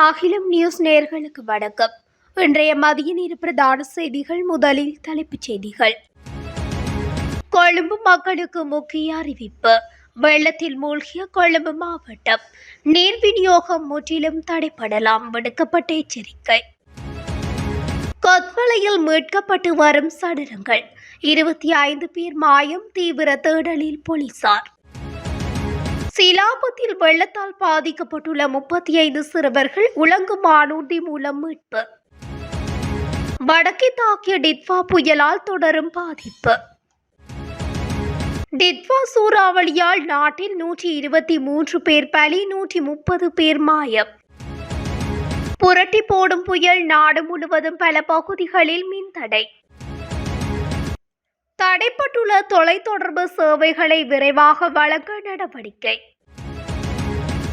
அகிலம் நியூஸ் நேர்களுக்கு வணக்கம். இன்றைய மதிய நேர பிரதான செய்திகள் முதலில் தலைப்புச் செய்திகள். கொழும்பு மக்களுக்கு முக்கிய அறிவிப்பு. வெள்ளத்தில் மூழ்கிய கொழும்பு மாவட்டம். நீர் விநியோகம் முற்றிலும் தடைப்படலாம் விடுக்கப்பட்ட எச்சரிக்கை. கொத்மலையில் மீட்கப்பட்டு வரும் சடலங்கள். இருபத்தி ஐந்து பேர் மாயம் தீவிர தேடலில் போலீசார். சிலாபத்தில் வெள்ளத்தால் பாதிக்கப்பட்டுள்ள முப்பத்தி ஐந்து சிறுவர்கள் உலங்கு மானூர்தி மூலம் மீட்பு. வடக்கே தாக்கிய டிட்வா புயலால் தொடரும் பாதிப்பு. டிட்வா சூறாவளியால் நாட்டில் நூற்றி இருபத்தி மூன்று பேர் பலி நூற்றி முப்பது பேர் மாயம். புரட்டி போடும் புயல் நாடு முழுவதும் பல பகுதிகளில் மின்தடை. தடைப்பட்டுள்ள தொலைத்தொடர்பு சேவைகளை விரைவாக வழங்க நடவடிக்கை.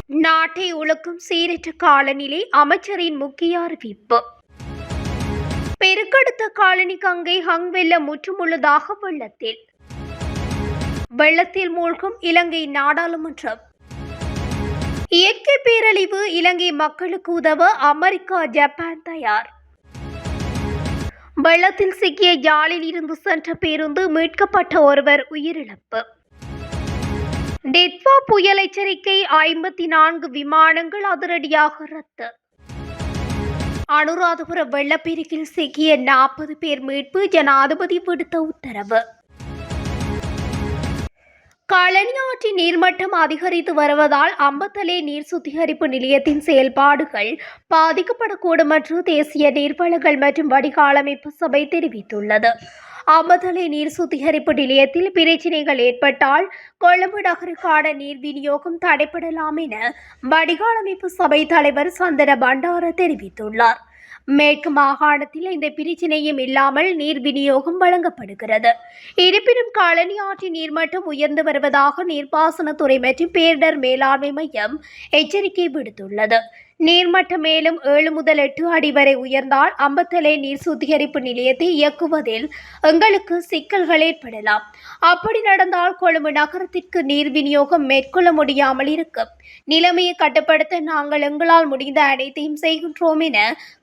நாட்டை உழுக்கும் சீரற்ற காலநிலை அமைச்சரின் முக்கிய அறிவிப்பு. பெருக்கெடுத்த காலனி கங்கை ஹங் வெல்ல முற்றுமுள்ளதாக வெள்ளத்தில். வெள்ளத்தில் மூழ்கும் இலங்கை நாடாளுமன்றம். இயற்கை பேரழிவு இலங்கை மக்களுக்கு உதவ அமெரிக்கா ஜப்பான் தயார். வெள்ளத்தில் சிக்கிய யாழில் இருந்து சென்ற பேருந்து மீட்கப்பட்ட ஒருவர் உயிரிழப்பு. டெத்வா புயல் எச்சரிக்கை ஐம்பத்தி நான்கு விமானங்கள் அதிரடியாக ரத்து. அனுராதபுர வெள்ளப்பெருக்கில் சிக்கிய நாற்பது பேர் மீட்பு ஜனாதிபதி விடுத்த உத்தரவு. காலனி ஆற்றின் நீர்மட்டம் அதிகரித்து வருவதால் அம்பத்தலே நீர் சுத்திகரிப்பு நிலையத்தின் செயல்பாடுகள் பாதிக்கப்படக்கூடும் என்று தேசிய நீர்வளங்கள் மற்றும் வடிகாலமைப்பு சபை தெரிவித்துள்ளது. அம்பத்தலை நீர் சுத்திகரிப்பு நிலையத்தில் பிரச்சினைகள் ஏற்பட்டால் கொழும்பு நகருக்கான நீர் விநியோகம் தடைப்படலாம் என வடிகாலமைப்பு சபை தலைவர் சந்திர பண்டார தெரிவித்துள்ளார். மேற்கு மாகாணத்தில் இந்த பிரச்சினையும் இல்லாமல் நீர் விநியோகம் வழங்கப்படுகிறது. இருப்பினும் காலனி ஆற்றின் நீர்மட்டம் உயர்ந்து வருவதாக நீர்ப்பாசனத்துறை மற்றும் பேரிடர் மேலாண்மை மையம் எச்சரிக்கை விடுத்துள்ளது. நீர்மட்டம் மேலும் ஏழு முதல் எட்டு அடி வரை உயர்ந்தால் அம்பத்தலை நீர் சுத்திகரிப்பு நிலையத்தை இயக்குவதில் எங்களுக்கு சிக்கல்கள் ஏற்படலாம். அப்படி நடந்தால் கொழும்பு நகரத்திற்கு நீர் விநியோகம் மேற்கொள்ள முடியாமல் இருக்கும். நிலைமையை கட்டுப்படுத்த நாங்கள் எங்களால் முடிந்த அனைத்தையும் செய்கின்றோம் என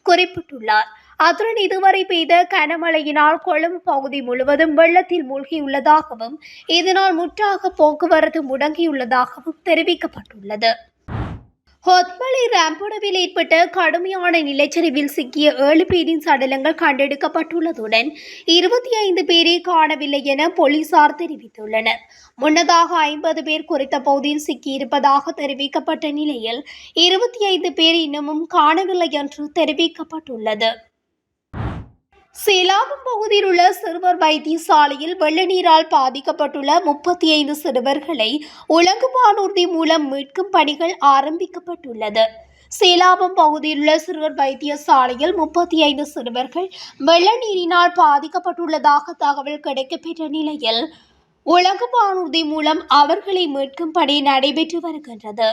குறிப்பிட்டுள்ளார். அத்துடன் இதுவரை பெய்த கனமழையினால் கொழும்பு பகுதி முழுவதும் வெள்ளத்தில் மூழ்கியுள்ளதாகவும் இதனால் முற்றாக போக்குவரத்து முடங்கியுள்ளதாகவும் தெரிவிக்கப்பட்டுள்ளது. ஹொத்மலை ராம்புடவில் ஏற்பட்ட கடுமையான நிலச்சரிவில் சிக்கிய ஏழு பேரின் சடலங்கள் கண்டெடுக்கப்பட்டுள்ளதுடன் இருபத்தி ஐந்து பேரை காணவில்லை என போலீசார் தெரிவித்துள்ளனர். முன்னதாக ஐம்பது பேர் குறித்த பகுதியில் சிக்கியிருப்பதாக தெரிவிக்கப்பட்ட நிலையில் இருபத்தி ஐந்து பேர் இன்னமும் காணவில்லை என்று தெரிவிக்கப்பட்டுள்ளது. சேலாபம் பகுதியில் உள்ள சிறுவர் வைத்தியசாலையில் வெள்ள நீரால் பாதிக்கப்பட்டுள்ள முப்பத்தி ஐந்து சிறுவர்களை உலங்கு வானூர்தி மூலம் மீட்கும் பணிகள் ஆரம்பிக்கப்பட்டுள்ளது. சேலாபம் பகுதியில் உள்ள சிறுவர் வைத்தியசாலையில் முப்பத்தி ஐந்து சிறுவர்கள் வெள்ள நீரினால் பாதிக்கப்பட்டுள்ளதாக தகவல் கிடைக்கப்பெற்ற நிலையில் உலக வானூர்தி மூலம் அவர்களை மீட்கும் பணி நடைபெற்று வருகின்றது.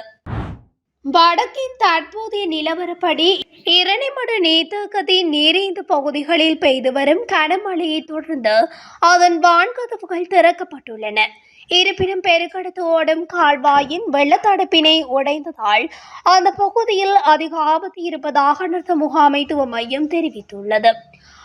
வடக்கின் தற்போதைய நிலவரப்படி இரணிமடு நீர்த்தேக்கத்தின் நீரேந்து பகுதிகளில் பெய்து வரும் கனமழையை தொடர்ந்து அதன் வான்கதவுகள் திறக்கப்பட்டுள்ளன. இருப்பினும் பெருக்கெடுத்து ஓடும் கால்வாயின் வெள்ளத்தடுப்பினை உடைந்ததால் அந்த பகுதியில் அதிக ஆபத்து இருப்பதாக அனர்த்த முகாமைத்துவ மையம் தெரிவித்துள்ளது.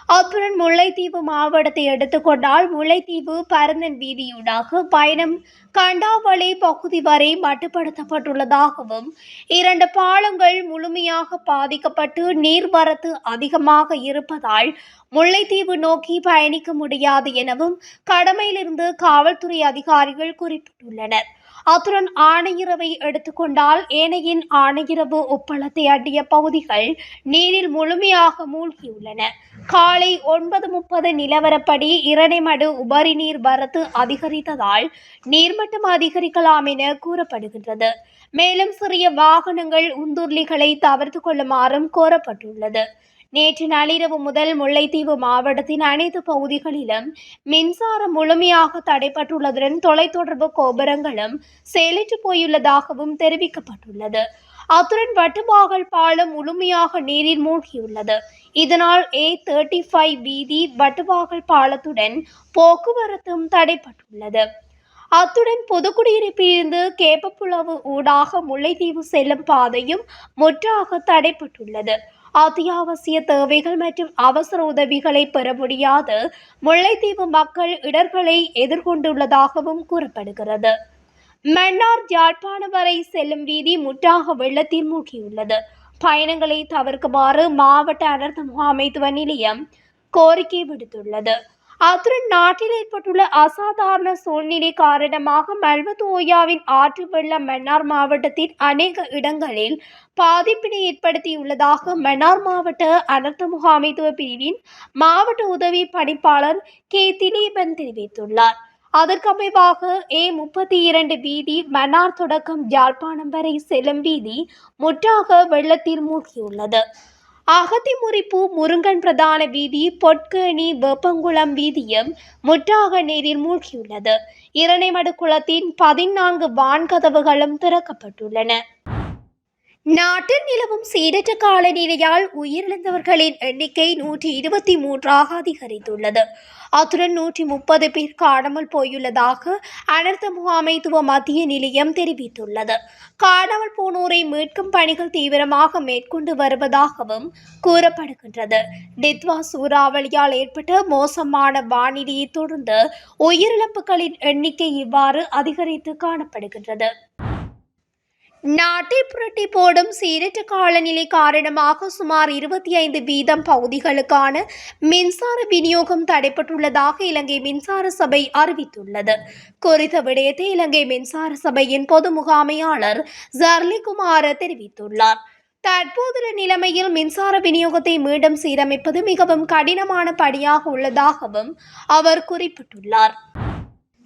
அப்புறம் முல்லைத்தீவு மாவட்டத்தை எடுத்துக்கொண்டால் முல்லைத்தீவு பரந்தன் வீதியூடாக பயணம் கண்டாவளை பகுதி வரை மட்டுப்படுத்தப்பட்டுள்ளதாகவும் இரண்டு பாலங்கள் முழுமையாக பாதிக்கப்பட்டு நீர்வரத்து அதிகமாக இருப்பதால் முல்லைத்தீவு நோக்கி பயணிக்க முடியாது எனவும் கடமையிலிருந்து காவல்துறை அதிகாரிகள் குறிப்பிட்டுள்ளனர். அத்துடன் ஆணையிறவை எடுத்துக்கொண்டால் ஏனையின் ஆணையிறவு உப்பளத்தை அண்டிய பகுதிகள் நீரில் முழுமையாக மூழ்கியுள்ளன. காலை ஒன்பது முப்பது நிலவரப்படி இரணைமடு உபரி நீர் வரத்து அதிகரித்ததால் நீர்மட்டம் அதிகரிக்கலாம் என கூறப்படுகின்றது. மேலும் சிறிய வாகனங்கள் உந்துர்லிகளை தவிர்த்து கொள்ளுமாறும் கோரப்பட்டுள்ளது. நேற்று நள்ளிரவு முதல் முல்லைத்தீவு மாவட்டத்தின் அனைத்து பகுதிகளிலும் மின்சாரம் முழுமையாக தடைப்பட்டுள்ளதுடன் தொலைத்தொடர்பு கோபுரங்களும் செயலற்று போயுள்ளதாகவும் தெரிவிக்கப்பட்டுள்ளது. அத்துடன் வட்டுவாகல் பாலம் முழுமையாக நீரில் மூழ்கியுள்ளது. இதனால் ஏ தேர்ட்டி ஃபைவ் வீதி வட்டுவாகல் பாலத்துடன் போக்குவரத்தும் தடைப்பட்டுள்ளது அத்துடன் புதுக்குடியிருப்பிலிருந்து கேப்பப்புலவு ஊடாக முல்லைத்தீவு செல்லும் பாதையும் முற்றாக தடைப்பட்டுள்ளது அத்தியாவசிய தேவைகள் மற்றும் அவசர உதவிகளை பெற முடியாது. முல்லைத்தீவு மக்கள் இடர்களை எதிர்கொண்டுள்ளதாகவும் கூறப்படுகிறது. மன்னார் யாழ்ப்பாணம் வரை செல்லும் வீதி முற்றாக வெள்ளத்தில் மூழ்கியுள்ளது. பயணங்களை தவிர்க்குமாறு மாவட்ட அனர்த்த முகாமைத்துவ நிலையம் கோரிக்கை விடுத்துள்ளது. அத்துடன் நாட்டில் ஏற்பட்டுள்ள அசாதாரண சூழ்நிலை காரணமாக மல்வத்து ஆற்று வெள்ளம் மன்னார் மாவட்டத்தின் அநேக இடங்களில் பாதிப்பினை ஏற்படுத்தியுள்ளதாக மன்னார் மாவட்ட அனர்த்த முகாமைத்துவ பிரிவின் மாவட்ட உதவி பணிப்பாளர் கே திலீபன் தெரிவித்துள்ளார். அதற்கமைவாக ஏ முப்பத்தி இரண்டு வீதி மன்னார் தொடக்கம் யாழ்ப்பாணம் வரை செல்லும் வீதி முற்றாக வெள்ளத்தில் மூழ்கியுள்ளது. அகத்திமுறிப்பு முருங்கன் பிரதான வீதி பொற்கேணி வேப்பங்குளம் வீதியும் முற்றாக நீரில் மூழ்கியுள்ளது. இரணைமடு குளத்தின் பதினான்கு வான்கதவுகளும் திறக்கப்பட்டுள்ளன. நாட்டில் நிலவும் சீரற்ற காலநிலையால் உயிரிழந்தவர்களின் எண்ணிக்கை நூற்றி இருபத்தி மூன்றாக அதிகரித்துள்ளது. அத்துடன் நூற்றி முப்பது பேர் காணாமல் போயுள்ளதாக அனர்த்த முகாமைத்துவ மத்திய நிலையம் தெரிவித்துள்ளது. காணாமல் போனோரை மீட்கும் பணிகள் தீவிரமாக மேற்கொண்டு வருவதாகவும் கூறப்படுகின்றது. டித்வா சூறாவளியால் ஏற்பட்ட மோசமான வானிலையை தொடர்ந்து உயிரிழப்புகளின் எண்ணிக்கை இவ்வாறு அதிகரித்து காணப்படுகின்றது. நாட்டை புரட்டி போடும் சீரற்ற காலநிலை காரணமாக சுமார் இருபத்தி ஐந்து வீதம் பகுதிகளுக்கான மின்சார விநியோகம் தடைப்பட்டுள்ளதாக இலங்கை மின்சார சபை அறிவித்துள்ளது. குறித்த விடயத்தை இலங்கை மின்சார சபையின் பொது முகாமையாளர் ஜர்லிகுமார் தெரிவித்துள்ளார். தற்போதுள்ள நிலைமையில் மின்சார விநியோகத்தை மீண்டும் சீரமைப்பது மிகவும் கடினமான பணியாக உள்ளதாகவும் அவர் குறிப்பிட்டுள்ளார்.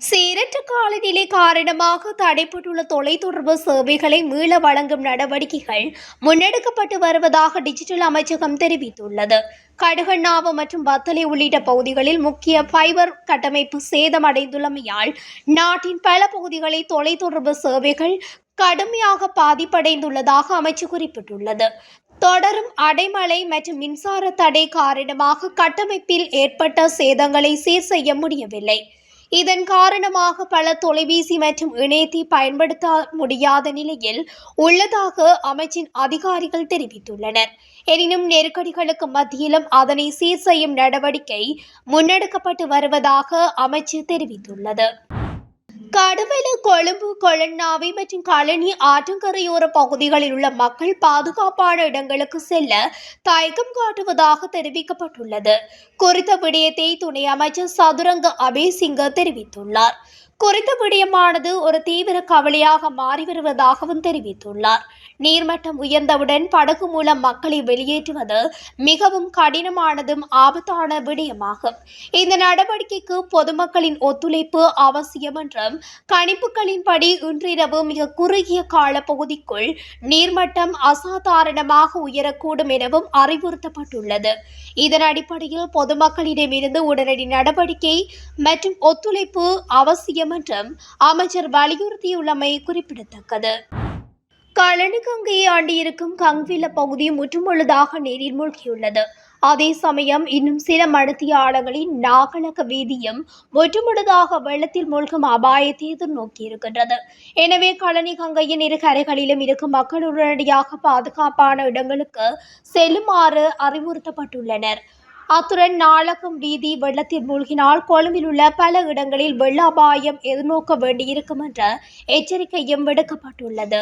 சீரற்ற காலநிலை காரணமாக தடைப்பட்டுள்ள தொலைத்தொடர்பு சேவைகளை மீள வழங்கும் நடவடிக்கைகள் முன்னெடுக்கப்பட்டு வருவதாக டிஜிட்டல் அமைச்சகம் தெரிவித்துள்ளது. கடுகண்ணாவு மற்றும் வத்தலை உள்ளிட்ட பகுதிகளில் முக்கிய ஃபைபர் கட்டமைப்பு சேதமடைந்துள்ளமையால் நாட்டின் பல பகுதிகளில் தொலைத்தொடர்பு சேவைகள் கடுமையாக பாதிப்படைந்துள்ளதாக அமைச்சு குறிப்பிட்டுள்ளது. தொடரும் அடைமழை மற்றும் மின்சார தடை காரணமாக கட்டமைப்பில் ஏற்பட்ட சேதங்களை சீர் செய்ய முடியவில்லை. இதன் காரணமாக பல தொலைபேசி மற்றும் இணையத்தை பயன்படுத்த முடியாத நிலையில் உள்ளதாக அமைச்சின் அதிகாரிகள் தெரிவித்துள்ளனர். எனினும் நெருக்கடிகளுக்கு மத்தியிலும் அதனை சீர் செய்யும் நடவடிக்கை முன்னெடுக்கப்பட்டு வருவதாக அமைச்சு தெரிவித்துள்ளது. கடுவெல கொழும்பு கொளன்னாவி மற்றும் களனி ஆற்றங்கரையோர பகுதிகளில் உள்ள மக்கள் பாதுகாப்பான இடங்களுக்கு செல்ல தயக்கம் காட்டுவதாக தெரிவிக்கப்பட்டுள்ளது குறித்த விடயத்தை துணை அமைச்சர் சதுரங்க அபேசிங்க தெரிவித்துள்ளார் குறித்த விடயமானது ஒரு தீவிர கவலையாக மாறி வருவதாகவும் தெரிவித்துள்ளார். நீர்மட்டம் உயர்ந்தவுடன் படகு மூலம் மக்களை வெளியேற்றுவது மிகவும் கடினமானதும் ஆபத்தான விடயமாகும். இந்த நடவடிக்கைக்கு பொதுமக்களின் ஒத்துழைப்பு அவசியம் என்றும் கணிப்புகளின்படி இன்றிரவு மிக குறுகிய கால பகுதிக்குள் நீர்மட்டம் அசாதாரணமாக உயரக்கூடும் எனவும் அறிவுறுத்தப்பட்டுள்ளது. இதன் அடிப்படையில் பொதுமக்களிடமிருந்து உடனடி நடவடிக்கை மற்றும் ஒத்துழைப்பு அவசியம் என்றும் அமைச்சர் வலியுறுத்தியுள்ளமை குறிப்பிடத்தக்கது. களனி கங்கையை ஆண்டியிருக்கும் கங்வில பகுதி முற்றுமுழுதாக நீரில் மூழ்கியுள்ளது. அதே சமயம் இன்னும் சில மணித்தியாளங்களின் நாகலக வீதியும் முற்றுமுழுதாக வெள்ளத்தில் மூழ்கும் அபாயத்தை எதிர்நோக்கியிருக்கின்றது. எனவே கழனி கங்கையின் இரு கரைகளிலும் இருக்கும் மக்கள் உடனடியாக பாதுகாப்பான இடங்களுக்கு செல்லுமாறு அறிவுறுத்தப்பட்டுள்ளனர். அத்துடன் நாளகம் வீதி வெள்ளத்தில் மூழ்கினால் கொழும்பில் உள்ள பல இடங்களில் வெள்ள அபாயம் எதிர்நோக்க வேண்டியிருக்கும் என்ற எச்சரிக்கையும் விடுக்கப்பட்டுள்ளது.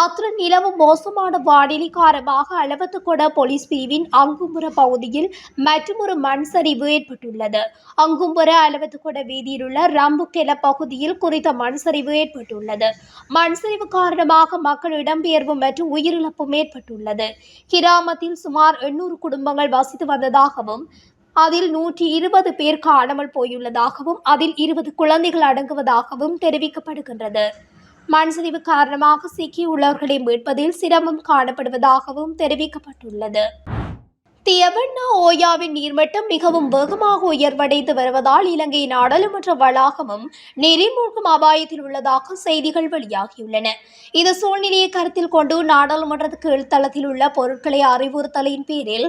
அத்துடன் நிலவும் மோசமான வானிலை காரணமாக அளவத்துக்கொட போலீஸ் பிரிவின் அங்கும்புற பகுதியில் மற்றொரு மண் சரிவு ஏற்பட்டுள்ளது. அங்கும்புற அளவத்துக்கொட வீதியில் உள்ள ரம்புக்கெல பகுதியில் குறித்த மண் சரிவு ஏற்பட்டுள்ளது. மண் சரிவு காரணமாக மக்கள் இடம்பெயர்வு மற்றும் உயிரிழப்பும் ஏற்பட்டுள்ளது. கிராமத்தில் சுமார் எண்ணூறு குடும்பங்கள் வசித்து வந்ததாகவும் அதில் நூற்றி இருபது பேர் காணாமல் போயுள்ளதாகவும் அதில் இருபது குழந்தைகள் அடங்குவதாகவும் தெரிவிக்கப்படுகின்றது. மண்சரிவு காரணமாக சிக்கியுள்ளவர்களை மீட்பதில் சிரமம் காணப்படுவதாகவும் தெரிவிக்கப்பட்டுள்ளது. தியவண்ணா ஓயாவின் நீர்மட்டம் மிகவும் வேகமாக உயர்வடைந்து வருவதால் இலங்கை நாடாளுமன்ற வளாகமும் நீரில் மூழ்கும் அபாயத்தில் உள்ளதாக செய்திகள் வெளியாகியுள்ளன. இந்த சூழ்நிலையை கருத்தில் கொண்டு நாடாளுமன்றத்துக்கு கீழ்த்தளத்தில் உள்ள பொருட்களை அறிவுறுத்தலின் பேரில்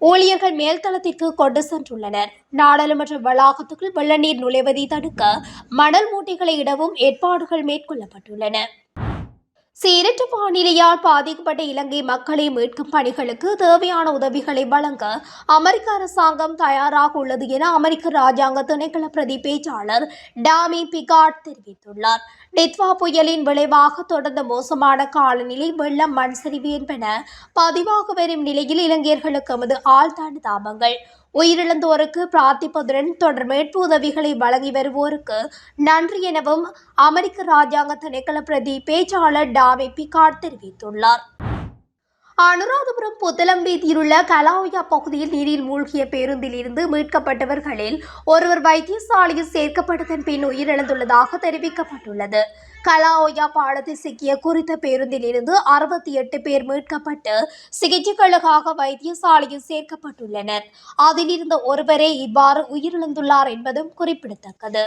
ஊழியர்கள் மேல்தளத்திற்கு கொண்டு சென்றுள்ளனர். நாடாளுமன்ற வளாகத்துக்குள் வெள்ள நீர் நுழைவதை தடுக்க மணல் மூட்டைகளை இடவும் ஏற்பாடுகள் மேற்கொள்ளப்பட்டுள்ளன. சீரற்ற வானிலையால் பாதிக்கப்பட்ட இலங்கை மக்களை மீட்கும் பணிகளுக்கு தேவையான உதவிகளை வழங்க அமெரிக்க அரசாங்கம் தயாராக உள்ளது என அமெரிக்க ராஜாங்க திணைக்கள பிரதி பேச்சாளர் டாமி பிகாட் தெரிவித்துள்ளார். டித்வா புயலின் விளைவாக தொடர்ந்த மோசமான காலநிலை வெள்ளம் மண் சரிவு என்பன பதிவாக வரும் நிலையில் இளைஞர்களுக்கு எமது ஆழ்தாண்டு தாபங்கள் உயிரிழந்தோருக்கு பிரார்த்திப்பதுடன் தொடர் மீட்பு உதவிகளை வழங்கி வருவோருக்கு நன்றி எனவும் அமெரிக்க ராஜாங்க திணைக்கள பிரதி பேச்சாளர் டாவி பிகாட் தெரிவித்துள்ளார். அனுராதபுரம் புத்தளம் வீதியிலுள்ள கலாவுயா பகுதியில் நீரில் மூழ்கிய பேருந்தில் இருந்து மீட்கப்பட்டவர்களில் ஒருவர் வைத்தியசாலையில் சேர்க்கப்பட்டதன் பின் உயிரிழந்துள்ளதாக தெரிவிக்கப்பட்டுள்ளது. கலாஓயா பாலத்தில் சிக்கிய குறித்த பேருந்தில் இருந்து அறுபத்தி எட்டு பேர் மீட்கப்பட்டு சிகிச்சைகளுக்காக வைத்தியசாலையில் சேர்க்கப்பட்டுள்ளனர். அதில் இருந்த ஒருவரே இவ்வாறு உயிரிழந்துள்ளார் என்பதும் குறிப்பிடத்தக்கது.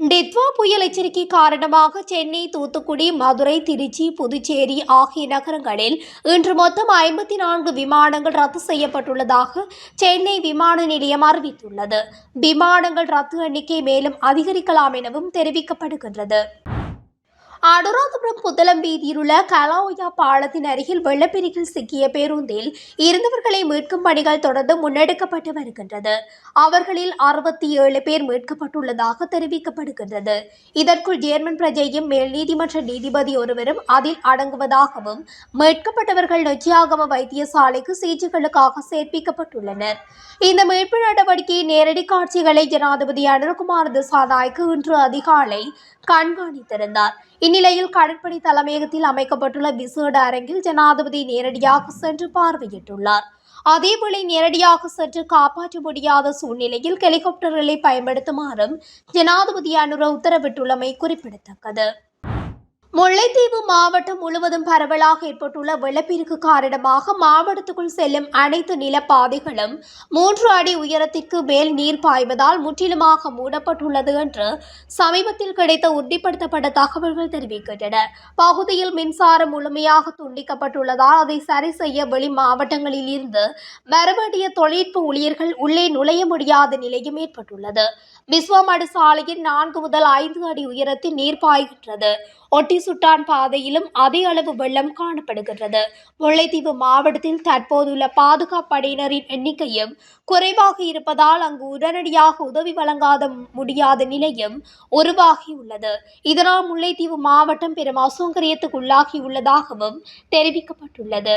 டித்வா புயல் எச்சரிக்கை காரணமாக சென்னை தூத்துக்குடி மதுரை திருச்சி புதுச்சேரி ஆகிய நகரங்களில் இன்று மொத்தம் ஐம்பத்தி நான்கு விமானங்கள் ரத்து செய்யப்பட்டுள்ளதாக சென்னை விமான நிலையம் அறிவித்துள்ளது. விமானங்கள் ரத்து எண்ணிக்கை மேலும் அதிகரிக்கலாம் எனவும் தெரிவிக்கப்படுகின்றது. அனுராதபுரம் புத்தளம் வீதியிலுள்ள கலாவுயா பாலத்தின் அருகில் வெள்ளப்பெருக்கில் சிக்கிய பேருந்தில் இருந்தவர்களை மீட்கும் பணிகள் தொடர்ந்து முன்னெடுக்கப்பட்டு வருகின்றது. அவர்களில் அறுபத்தி ஏழு பேர் மீட்கப்பட்டுள்ளதாக தெரிவிக்கப்படுகின்றது. இதற்குள் ஜேர்மன் பிரஜையும் மேல் நீதிமன்ற நீதிபதி ஒருவரும் அதில் அடங்குவதாகவும் மீட்கப்பட்டவர்கள் நொச்சியாகம வைத்தியசாலைக்கு சிகிச்சைகளுக்காக சேர்ப்பிக்கப்பட்டுள்ளனர். இந்த மீட்பு நடவடிக்கை நேரடி காட்சிகளை ஜனாதிபதி அனுர்குமார் திசாநாய்க்கு இன்று அதிகாலை கண்காணித்திருந்தார் இந்நிலையில் கடற்படை தலைமையகத்தில் அமைக்கப்பட்டுள்ள விசேட அரங்கில் ஜனாதிபதி நேரடியாக சென்று பார்வையிட்டுள்ளார். அதேவேளை நேரடியாக சென்று காப்பாற்ற முடியாத சூழ்நிலையில் ஹெலிகாப்டர்களை பயன்படுத்துமாறும் ஜனாதிபதி அனுர உத்தரவிட்டுள்ளமை குறிப்பிடத்தக்கது. முல்லைத்தீவு மாவட்டம் முழுவதும் பரவலாக ஏற்பட்டுள்ள வெள்ளப்பெருக்கு காரணமாக மாவட்டத்துக்குள் செல்லும் அனைத்து நிலப்பாதைகளும் மூன்று அடி உயரத்திற்கு மேல் நீர் பாய்வதால் முற்றிலுமாக மூடப்பட்டுள்ளது என்று சமீபத்தில் கிடைத்த உறுதிப்படுத்தப்பட்ட தகவல்கள் தெரிவிக்கின்றன. பகுதியில் மின்சாரம் முழுமையாக துண்டிக்கப்பட்டுள்ளதால் அதை சரி செய்ய வெளி மாவட்டங்களில் இருந்து வரவேண்டிய தொழில்நுட்ப ஊழியர்கள் உள்ளே நுழைய முடியாத நிலையும் ஏற்பட்டுள்ளது. விஸ்வமடு சாலையில் நான்கு முதல் ஐந்து அடி உயரத்தில் நீர் பாய்கின்றது. ஒட்டி சுட்டான் பாதையிலும் அதே அளவு வெள்ளம் காணப்படுகின்றது. முல்லைத்தீவு மாவட்டத்தில் தற்போதுள்ள பாதுகாப்பு படையினரின் எண்ணிக்கையும் குறைவாக இருப்பதால் அங்கு உடனடியாக உதவி வழங்காத முடியாத நிலையும் உருவாகியுள்ளது. இதனால் முல்லைத்தீவு மாவட்டம் பெரும் அசௌகரியத்துக்குள்ளாகியுள்ளதாகவும் தெரிவிக்கப்பட்டுள்ளது.